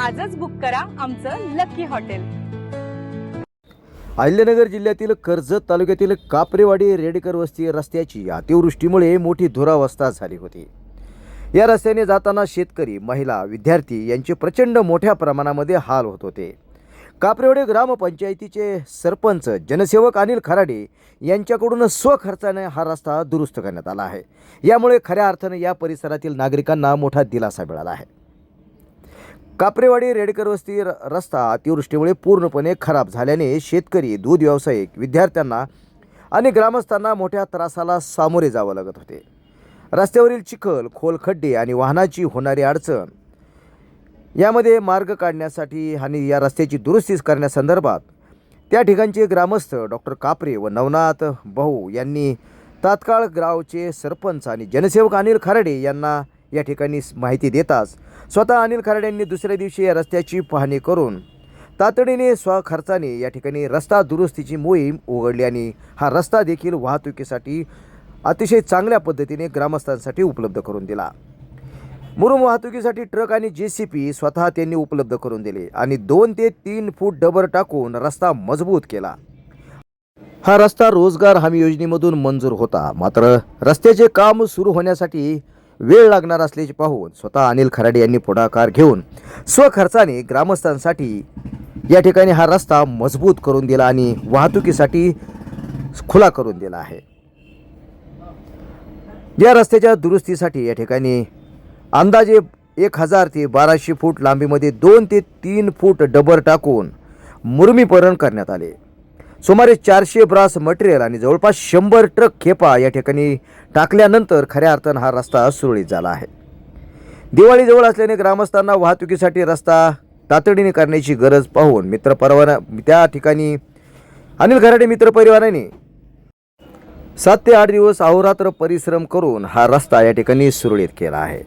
आजच बुक करा आमचं लकी हॉटेल. अहिल्यानगर जिल्ह्यातील कर्जत तालुक्यातील कापरेवाडी रेडकर वस्ती रस्त्याची अतिवृष्टीमुळे मोठी धुरावस्था झाली होती. या रस्त्याने जाताना शेतकरी महिला विद्यार्थी यांचे प्रचंड मोठ्या प्रमाणामध्ये हाल होत होते. कापरेवाडी ग्रामपंचायतीचे सरपंच जनसेवक अनिल खराडे यांच्याकडून स्वखर्चाने हा रस्ता दुरुस्त करण्यात आला आहे. यामुळे खऱ्या अर्थाने या परिसरातील नागरिकांना मोठा दिलासा मिळाला आहे. कापरेवाडी रेडकर वस्ती र- रस्ता अतिवृष्टीमुळे पूर्णपणे खराब झाल्याने शेतकरी दूध व्यावसायिक विद्यार्थ्यांना आणि ग्रामस्थांना मोठ्या त्रासाला सामोरे जावं लागत होते. रस्त्यावरील चिखल खोल खड्डे आणि वाहनाची होणारी अडचण यामध्ये मार्ग काढण्यासाठी आणि या रस्त्याची दुरुस्ती करण्यासंदर्भात त्या ठिकाणचे ग्रामस्थ डॉक्टर कापरे व नवनाथ भाऊ यांनी तात्काळ गावचे सरपंच आणि जनसेवक अनिल खराडे यांना या ठिकाणी माहिती देताच स्वतः अनिल खराडे यांनी दुसऱ्या दिवशी या रस्त्याची पाहणी करून तातडीने स्वखर्चाने या ठिकाणी रस्ता दुरुस्तीची मोहीम उघडली आणि हा रस्ता देखील वाहतुकीसाठी अतिशय चांगल्या पद्धतीने ग्रामस्थांसाठी उपलब्ध करून दिला. मुरुम वाहतुकीसाठी ट्रक आणि जे सी पी स्वतः त्यांनी उपलब्ध करून दिले आणि दोन ते तीन फूट डबर टाकून रस्ता मजबूत केला. हा रस्ता रोजगार हमी योजनेमधून मंजूर होता. मात्र रस्त्याचे काम सुरू होण्यासाठी वेळ लागणार असल्याचे पाहून स्वतः अनिल खराडे यांनी पुढाकार घेऊन स्वखर्चाने ग्रामस्थांसाठी या ठिकाणी हा रस्ता मजबूत करून दिला आणि वाहतुकीसाठी खुला करून दिला आहे. या रस्त्याच्या दुरुस्तीसाठी या ठिकाणी अंदाजे एक हजार ते बाराशे फूट लांबीमध्ये दोन ते तीन फूट डबर टाकून मुरमीकरण करण्यात आले. सुमारे चारशे ब्रास मटेरियल आणि जवळपास शंभर ट्रक खेपा या ठिकाणी टाकल्यानंतर खऱ्या अर्थानं हा रस्ता सुरळीत झाला आहे. दिवाळीजवळ असल्याने ग्रामस्थांना वाहतुकीसाठी रस्ता तातडीने करण्याची गरज पाहून मित्रपरवाना त्या ठिकाणी अनिल घराडे मित्रपरिवाराने सात ते आठ दिवस अहोरात्र परिश्रम करून हा रस्ता या ठिकाणी सुरळीत केला आहे.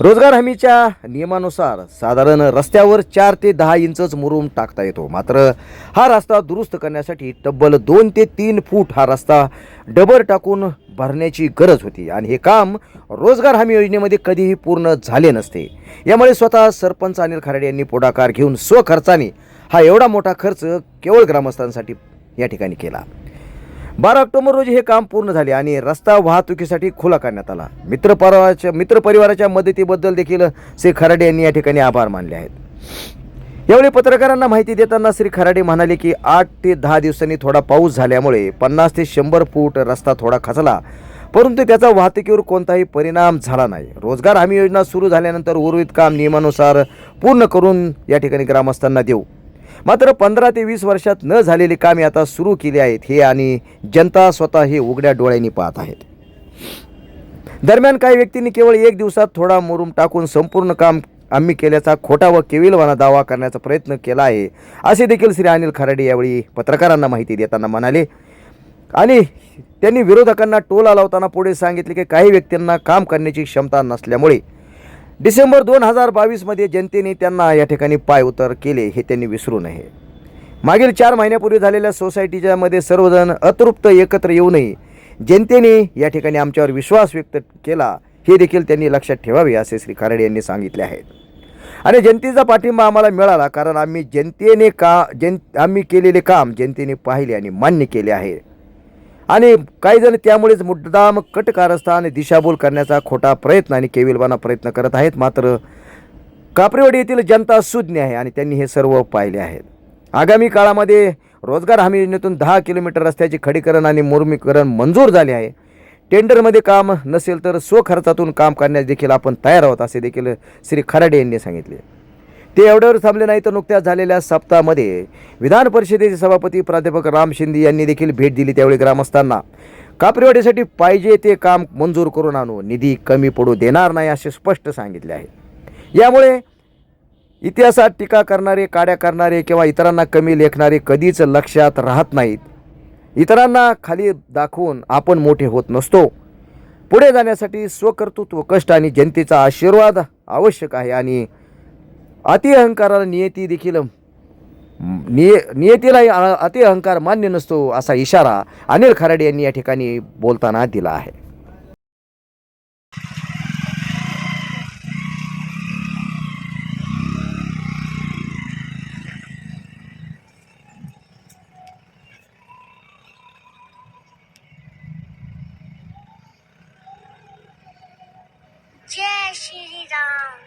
रोजगार हमीच्या नियमानुसार साधारण रस्त्यावर चार ते दहा इंचच मुरूम टाकता येतो. मात्र हा रस्ता दुरुस्त करण्यासाठी तब्बल दोन ते तीन फूट हा रस्ता डबर टाकून भरण्याची गरज होती आणि हे काम रोजगार हमी योजनेमध्ये कधीही पूर्ण झाले नसते. यामुळे स्वतः सरपंच अनिल खराडे यांनी पुढाकार घेऊन स्वखर्चाने हा एवढा मोठा खर्च केवळ ग्रामस्थांसाठी या ठिकाणी केला. बारा ऑक्टोबर रोजी हे काम पूर्ण झाले आणि रस्ता वाहतुकीसाठी खुला करण्यात आला. मित्रपरिवाराच्या मित्रपरिवाराच्या मदतीबद्दल देखील श्री खराडे यांनी या ठिकाणी आभार मानले आहेत. यावेळी पत्रकारांना माहिती देताना श्री खराडे म्हणाले की आठ ते दहा दिवसांनी थोडा पाऊस झाल्यामुळे पन्नास ते शंभर फूट रस्ता थोडा खचला. परंतु त्याचा वाहतुकीवर कोणताही परिणाम झाला नाही. रोजगार हमी योजना सुरू झाल्यानंतर उर्वरित काम नियमानुसार पूर्ण करून या ठिकाणी ग्रामस्थांना देऊ. मात्र पंधरा ते वीस वर्षात न झालेली कामे आता सुरू केली आहेत. हे आणि जनता स्वतः हे उघड्या डोळ्यांनी पाहत आहेत. दरम्यान काही व्यक्तींनी केवळ एक दिवसात थोडा मुरुम टाकून संपूर्ण काम आम्ही केल्याचा खोटा व केविलवाना दावा करण्याचा प्रयत्न केला आहे असे देखील श्री अनिल खराडे यावेळी पत्रकारांना माहिती देताना म्हणाले. आणि त्यांनी विरोधकांना टोला लावताना पुढे सांगितले की काही व्यक्तींना काम करण्याची क्षमता नसल्यामुळे डिसेंबर दोन हजार बावीसमध्ये जनतेने त्यांना या ठिकाणी पाय उतर केले हे त्यांनी विसरू नये. मागील चार महिन्यापूर्वी झालेल्या सोसायटीच्या मध्ये सर्वजण अतृप्त एकत्र येऊनही जनतेने या ठिकाणी आमच्यावर विश्वास व्यक्त केला हे देखील त्यांनी लक्षात ठेवावे असे श्री खराडे यांनी सांगितले आहे. आणि जनतेचा पाठिंबा आम्हाला मिळाला कारण आम्ही जनतेने का जन आम्ही केलेले काम जनतेने पाहिले आणि मान्य केले आहे. आणि काही जण त्यामुळेच मुद्दाम कटकारस्थान दिशाभूल करण्याचा खोटा प्रयत्न आणि केविलवाना प्रयत्न करत आहेत. मात्र कापरेवाडी येथील जनता सुज्ञ आहे आणि त्यांनी हे सर्व पाहिले आहेत. आगामी काळामध्ये रोजगार हमी योजनेतून दहा किलोमीटर रस्त्याचे खडीकरण आणि मुरमीकरण मंजूर झाले आहे. टेंडरमध्ये काम नसेल तर स्वखर्चातून काम करण्यास देखील आपण तयार आहोत असे देखील श्री खराडे यांनी सांगितले. ते एवढ्यावर थांबले नाही तर नुकत्याच झालेल्या सप्ताहामध्ये विधान परिषदेचे सभापती प्राध्यापक राम शिंदे यांनी देखील भेट दिली त्यावेळी ग्रामस्थांना. कापरेवाडीसाठी पाहिजे ते काम मंजूर करून आणू निधी कमी पडू देणार नाही असे स्पष्ट सांगितले आहे. यामुळे इतिहासात टीका करणारे काड्या करणारे किंवा इतरांना कमी लेखणारे कधीच लक्षात राहत नाहीत. इतरांना खाली दाखवून आपण मोठे होत नसतो. पुढे जाण्यासाठी स्वकर्तृत्व कष्ट आणि जनतेचा आशीर्वाद आवश्यक आहे आणि अति अहंकाराला नियती देखील निय नियतीलाही अति अहंकार मान्य नसतो असा इशारा अनिल खराडे यांनी या ठिकाणी बोलताना दिला आहे जय श्री राम